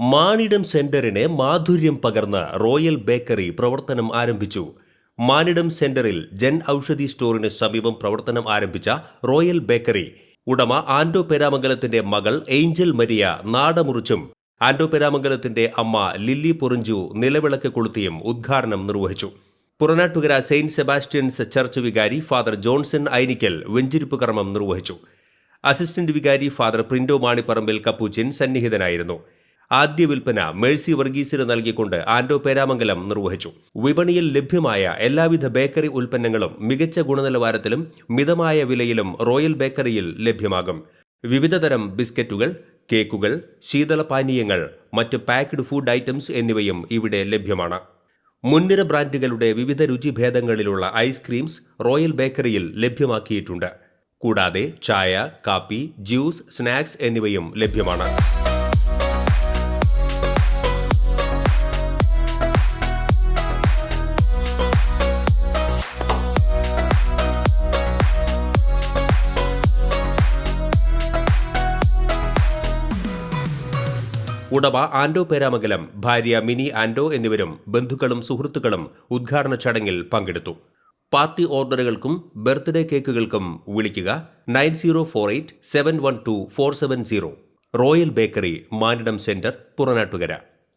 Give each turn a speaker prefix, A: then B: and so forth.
A: മാനിടം സെന്ററിന് മാധുര്യം പകർന്ന royal bakery പ്രവർത്തനം ആരംഭിച്ചു. മാനിടം സെന്ററിൽ ജൻ ഔഷധി സ്റ്റോറിന് സമീപം പ്രവർത്തനം ആരംഭിച്ച റോയൽ ബേക്കറി. ഉടമ ആൻഡോ പെരാമംഗലത്തിന്റെ മകൾ ഏഞ്ചൽ മരിയ നാടമുറിച്ചും ആൻഡോ പെരാമംഗലത്തിന്റെ അമ്മ ലില്ലി പൊറിഞ്ചു നിലവിളക്ക് കൊളുത്തിയും ഉദ്ഘാടനം നിർവഹിച്ചു. പുറനാട്ടുകര സെയിന്റ് സെബാസ്റ്റ്യൻസ് ചർച്ച് വികാരി ഫാദർ ജോൺസൺ ഐനിക്കൽ വെഞ്ചിരിപ്പ് കർമ്മം നിർവഹിച്ചു. അസിസ്റ്റന്റ് വികാരി ഫാദർ പ്രിന്റോ മാണിപ്പറമ്പിൽ കപ്പൂച്ചിൻ സന്നിഹിതനായിരുന്നു. ആദ്യ വിൽപ്പന മേഴ്സി വർഗീസിന് നൽകിക്കൊണ്ട് ആൻഡോ പേരാമംഗലം നിർവഹിച്ചു. വിപണിയിൽ ലഭ്യമായ എല്ലാവിധ ബേക്കറി ഉൽപ്പന്നങ്ങളും മികച്ച ഗുണനിലവാരത്തിലും മിതമായ വിലയിലും റോയൽ ബേക്കറിയിൽ ലഭ്യമാകും. വിവിധതരം ബിസ്ക്കറ്റുകൾ കേക്കുകൾ ശീതളപാനീയങ്ങൾ മറ്റ് പാക്ഡ് ഫുഡ് ഐറ്റംസ് എന്നിവയും ഇവിടെ ലഭ്യമാണ്. മുൻനിര ബ്രാൻഡുകളുടെ വിവിധ രുചിഭേദങ്ങളിലുള്ള ഐസ്ക്രീംസ് റോയൽ ബേക്കറിയിൽ ലഭ്യമാക്കിയിട്ടുണ്ട്. കൂടാതെ ചായ കാപ്പി ജ്യൂസ് സ്നാക്സ് എന്നിവയും ലഭ്യമാണ്. ഉടമ ആൻഡോ പേരാമംഗലം ഭാര്യ മിനി ആൻഡോ എന്നിവരും ബന്ധുക്കളും സുഹൃത്തുക്കളും ഉദ്ഘാടന ചടങ്ങിൽ പങ്കെടുത്തു. പാർട്ടി ഓർഡറുകൾക്കും ബർത്ത്ഡേ കേക്കുകൾക്കും വിളിക്കുക nine zero four eight seven one two four seven zero. Royal bakery Manidam centre Puranattukara.